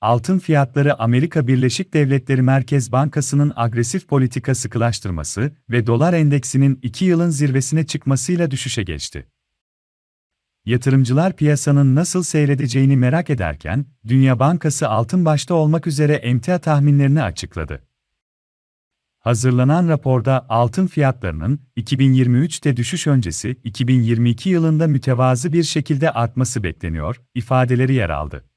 altın fiyatları Amerika Birleşik Devletleri Merkez Bankası'nın agresif politika sıkılaştırması ve dolar endeksinin 2 yılın zirvesine çıkmasıyla düşüşe geçti. Yatırımcılar piyasanın nasıl seyredeceğini merak ederken, Dünya Bankası altın başta olmak üzere emtia tahminlerini açıkladı. Hazırlanan raporda altın fiyatlarının 2023'te düşüş öncesi 2022 yılında mütevazı bir şekilde artması bekleniyor ifadeleri yer aldı.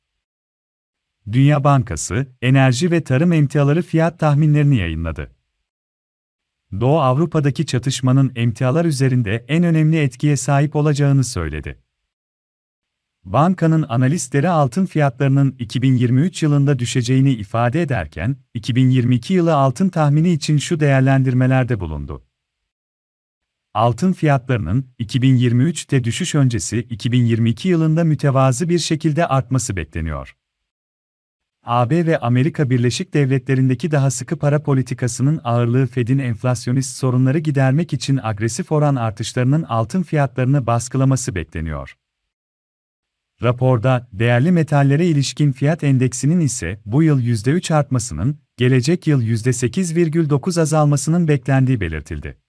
Dünya Bankası, enerji ve tarım emtiaları fiyat tahminlerini yayınladı. Doğu Avrupa'daki çatışmanın emtialar üzerinde en önemli etkiye sahip olacağını söyledi. Bankanın analistleri altın fiyatlarının 2023 yılında düşeceğini ifade ederken, 2022 yılı altın tahmini için şu değerlendirmelerde bulundu. Altın fiyatlarının 2023'te düşüş öncesi 2022 yılında mütevazı bir şekilde artması bekleniyor. AB ve Amerika Birleşik Devletleri'ndeki daha sıkı para politikasının ağırlığı Fed'in enflasyonist sorunları gidermek için agresif oran artışlarının altın fiyatlarını baskılaması bekleniyor. Raporda, değerli metallere ilişkin fiyat endeksinin ise bu yıl %3 artmasının, gelecek yıl %8,9 azalmasının beklendiği belirtildi.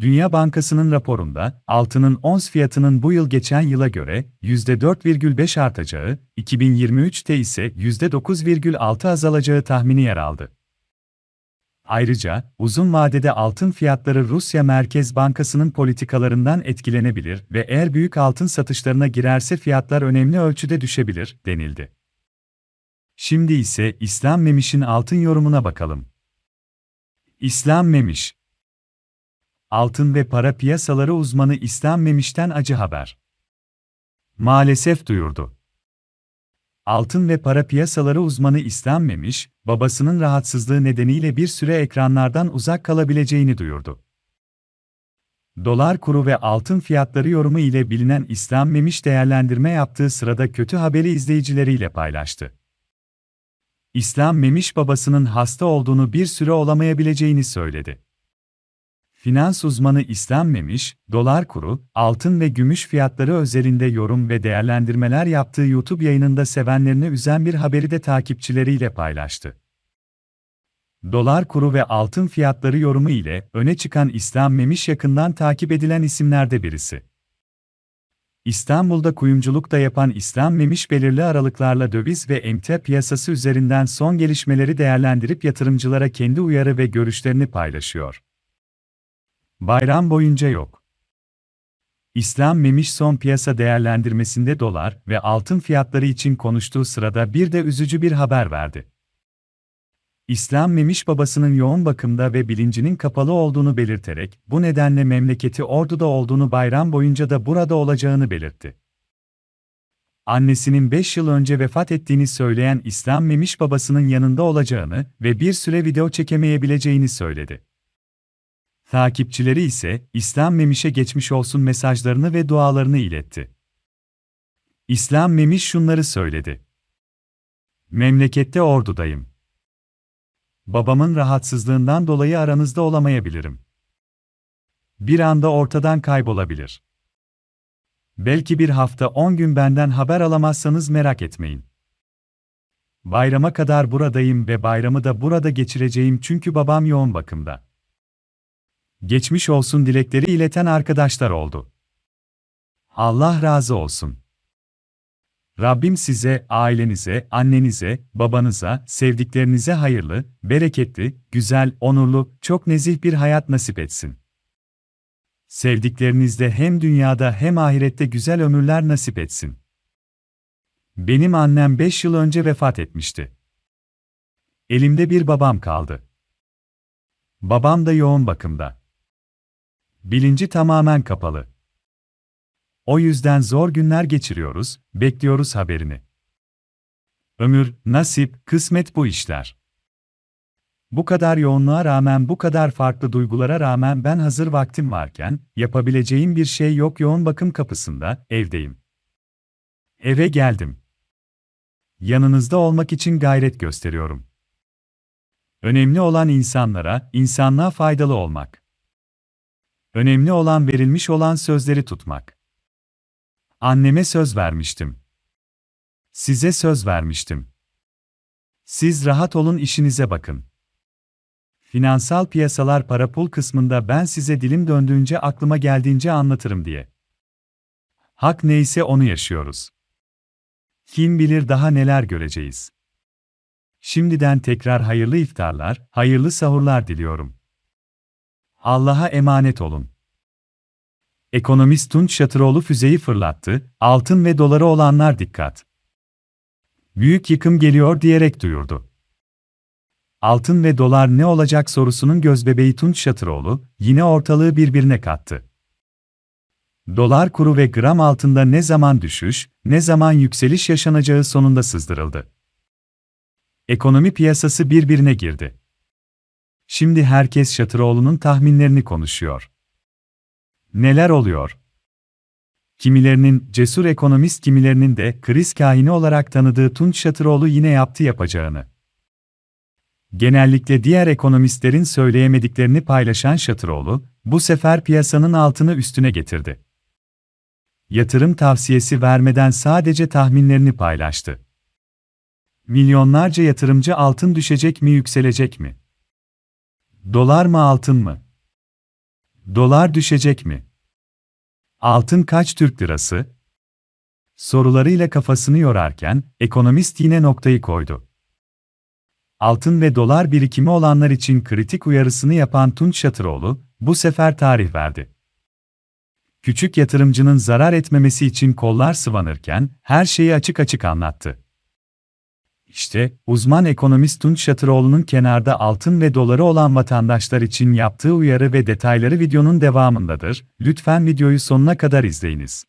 Dünya Bankası'nın raporunda, altının ons fiyatının bu yıl geçen yıla göre %4,5 artacağı, 2023'te ise %9,6 azalacağı tahmini yer aldı. Ayrıca, uzun vadede altın fiyatları Rusya Merkez Bankası'nın politikalarından etkilenebilir ve eğer büyük altın satışlarına girerse fiyatlar önemli ölçüde düşebilir, denildi. Şimdi ise İslam Memiş'in altın yorumuna bakalım. İslam Memiş Altın ve para piyasaları uzmanı İslam Memiş'ten acı haber. Maalesef duyurdu. Altın ve para piyasaları uzmanı İslam Memiş, babasının rahatsızlığı nedeniyle bir süre ekranlardan uzak kalabileceğini duyurdu. Dolar kuru ve altın fiyatları yorumu ile bilinen İslam Memiş değerlendirme yaptığı sırada kötü haberi izleyicileriyle paylaştı. İslam Memiş babasının hasta olduğunu bir süre olamayabileceğini söyledi. Finans uzmanı İslam Memiş, dolar kuru, altın ve gümüş fiyatları özelinde yorum ve değerlendirmeler yaptığı YouTube yayınında sevenlerini üzen bir haberi de takipçileriyle paylaştı. Dolar kuru ve altın fiyatları yorumu ile öne çıkan İslam Memiş yakından takip edilen isimlerde birisi. İstanbul'da kuyumculuk da yapan İslam Memiş belirli aralıklarla döviz ve emtia piyasası üzerinden son gelişmeleri değerlendirip yatırımcılara kendi uyarı ve görüşlerini paylaşıyor. Bayram boyunca yok. İslam Memiş son piyasa değerlendirmesinde dolar ve altın fiyatları için konuştuğu sırada bir de üzücü bir haber verdi. İslam Memiş babasının yoğun bakımda ve bilincinin kapalı olduğunu belirterek, bu nedenle memleketi Ordu'da olduğunu bayram boyunca da burada olacağını belirtti. Annesinin 5 yıl önce vefat ettiğini söyleyen İslam Memiş babasının yanında olacağını ve bir süre video çekemeyebileceğini söyledi. Takipçileri ise İslam Memiş'e geçmiş olsun mesajlarını ve dualarını iletti. İslam Memiş şunları söyledi. Memlekette ordudayım. Babamın rahatsızlığından dolayı aranızda olamayabilirim. Bir anda ortadan kaybolabilir. Belki bir hafta on gün benden haber alamazsanız merak etmeyin. Bayrama kadar buradayım ve bayramı da burada geçireceğim çünkü babam yoğun bakımda geçmiş olsun dilekleri ileten arkadaşlar oldu. Allah razı olsun. Rabbim size, ailenize, annenize, babanıza, sevdiklerinize hayırlı, bereketli, güzel, onurlu, çok nezih bir hayat nasip etsin. Sevdiklerinizde hem dünyada hem ahirette güzel ömürler nasip etsin. Benim annem 5 yıl önce vefat etmişti. Elimde bir babam kaldı. Babam da yoğun bakımda. Bilinci tamamen kapalı. O yüzden zor günler geçiriyoruz, bekliyoruz haberini. Ömür, nasip, kısmet bu işler. Bu kadar yoğunluğa rağmen, bu kadar farklı duygulara rağmen ben hazır vaktim varken, yapabileceğim bir şey yok yoğun bakım kapısında, evdeyim. Eve geldim. Yanınızda olmak için gayret gösteriyorum. Önemli olan insanlara, insanlığa faydalı olmak. Önemli olan verilmiş olan sözleri tutmak. Anneme söz vermiştim. Size söz vermiştim. Siz rahat olun işinize bakın. Finansal piyasalar para pul kısmında ben size dilim döndüğünce aklıma geldiğince anlatırım diye. Hak neyse onu yaşıyoruz. Kim bilir daha neler göreceğiz. Şimdiden tekrar hayırlı iftarlar, hayırlı sahurlar diliyorum. Allah'a emanet olun. Ekonomist Tunç Şatıroğlu füzeyi fırlattı, altın ve doları olanlar dikkat. Büyük yıkım geliyor diyerek duyurdu. Altın ve dolar ne olacak sorusunun gözbebeği Tunç Şatıroğlu, yine ortalığı birbirine kattı. Dolar kuru ve gram altında ne zaman düşüş, ne zaman yükseliş yaşanacağı sonunda sızdırıldı. Ekonomi piyasası birbirine girdi. Şimdi herkes Şatıroğlu'nun tahminlerini konuşuyor. Neler oluyor? Kimilerinin cesur ekonomist kimilerinin de kriz kahini olarak tanıdığı Tunç Şatıroğlu yine yaptı yapacağını. Genellikle diğer ekonomistlerin söyleyemediklerini paylaşan Şatıroğlu, bu sefer piyasanın altını üstüne getirdi. Yatırım tavsiyesi vermeden sadece tahminlerini paylaştı. Milyonlarca yatırımcı altın düşecek mi yükselecek mi? Dolar mı altın mı? Dolar düşecek mi? Altın kaç Türk lirası? Sorularıyla kafasını yorarken, ekonomist yine noktayı koydu. Altın ve dolar birikimi olanlar için kritik uyarısını yapan Tunç Şatıroğlu, bu sefer tarih verdi. Küçük yatırımcının zarar etmemesi için kollar sıvanırken, her şeyi açık açık anlattı. İşte, uzman ekonomist Tunç Şatıroğlu'nun kenarda altın ve doları olan vatandaşlar için yaptığı uyarı ve detayları videonun devamındadır. Lütfen videoyu sonuna kadar izleyiniz.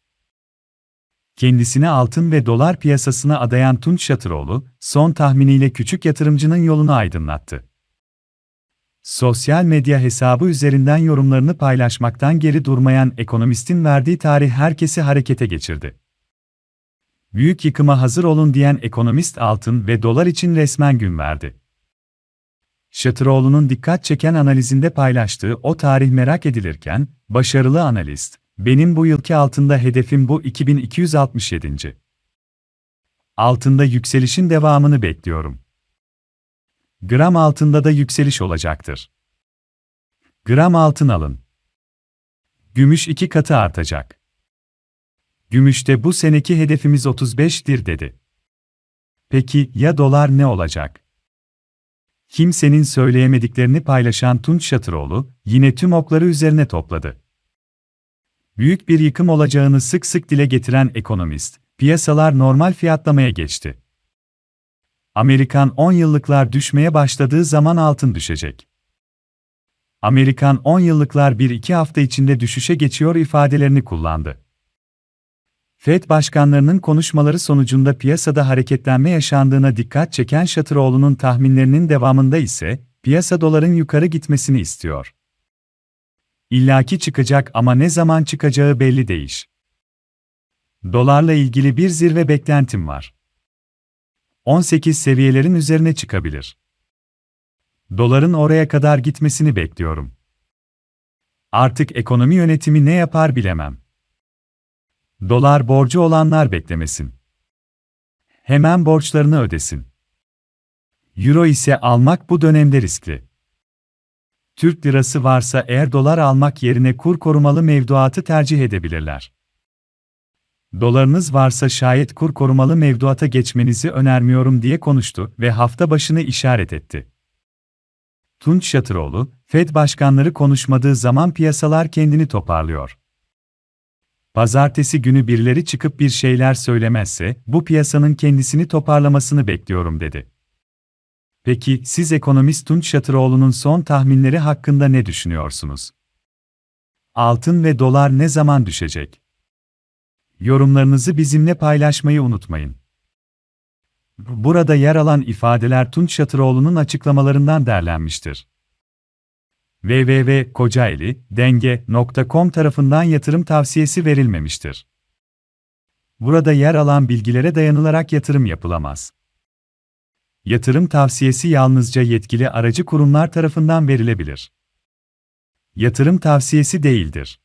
Kendisine altın ve dolar piyasasına adayan Tunç Şatıroğlu, son tahminiyle küçük yatırımcının yolunu aydınlattı. Sosyal medya hesabı üzerinden yorumlarını paylaşmaktan geri durmayan ekonomistin verdiği tarih herkesi harekete geçirdi büyük yıkıma hazır olun diyen ekonomist altın ve dolar için resmen gün verdi. Şatıroğlu'nun dikkat çeken analizinde paylaştığı o tarih merak edilirken, başarılı analist, benim bu yılki altında hedefim bu 2267. Altında yükselişin devamını bekliyorum. Gram altında da yükseliş olacaktır. Gram altın alın. Gümüş iki katı artacak. Gümüşte bu seneki hedefimiz 35'tir dedi. Peki ya dolar ne olacak? Kimsenin söyleyemediklerini paylaşan Tunç Şatıroğlu, yine tüm okları üzerine topladı. Büyük bir yıkım olacağını sık sık dile getiren ekonomist, piyasalar normal fiyatlamaya geçti. Amerikan 10 yıllıklar düşmeye başladığı zaman altın düşecek. Amerikan 10 yıllıklar 1-2 hafta içinde düşüşe geçiyor ifadelerini kullandı. FED başkanlarının konuşmaları sonucunda piyasada hareketlenme yaşandığına dikkat çeken Şatıroğlu'nun tahminlerinin devamında ise piyasa doların yukarı gitmesini istiyor. İllaki çıkacak ama ne zaman çıkacağı belli değil. Dolarla ilgili bir zirve beklentim var. 18 seviyelerin üzerine çıkabilir. Doların oraya kadar gitmesini bekliyorum. Artık ekonomi yönetimi ne yapar bilemem. Dolar borcu olanlar beklemesin. Hemen borçlarını ödesin. Euro ise almak bu dönemde riskli. Türk lirası varsa eğer dolar almak yerine kur korumalı mevduatı tercih edebilirler. Dolarınız varsa şayet kur korumalı mevduata geçmenizi önermiyorum diye konuştu ve hafta başını işaret etti. Tunç Şatıroğlu, Fed başkanları konuşmadığı zaman piyasalar kendini toparlıyor. Pazartesi günü birileri çıkıp bir şeyler söylemezse, bu piyasanın kendisini toparlamasını bekliyorum dedi. Peki, siz ekonomist Tunç Şatıroğlu'nun son tahminleri hakkında ne düşünüyorsunuz? Altın ve dolar ne zaman düşecek? Yorumlarınızı bizimle paylaşmayı unutmayın. Burada yer alan ifadeler Tunç Şatıroğlu'nun açıklamalarından derlenmiştir www.kocaeli.denge.com tarafından yatırım tavsiyesi verilmemiştir. Burada yer alan bilgilere dayanılarak yatırım yapılamaz. Yatırım tavsiyesi yalnızca yetkili aracı kurumlar tarafından verilebilir. Yatırım tavsiyesi değildir.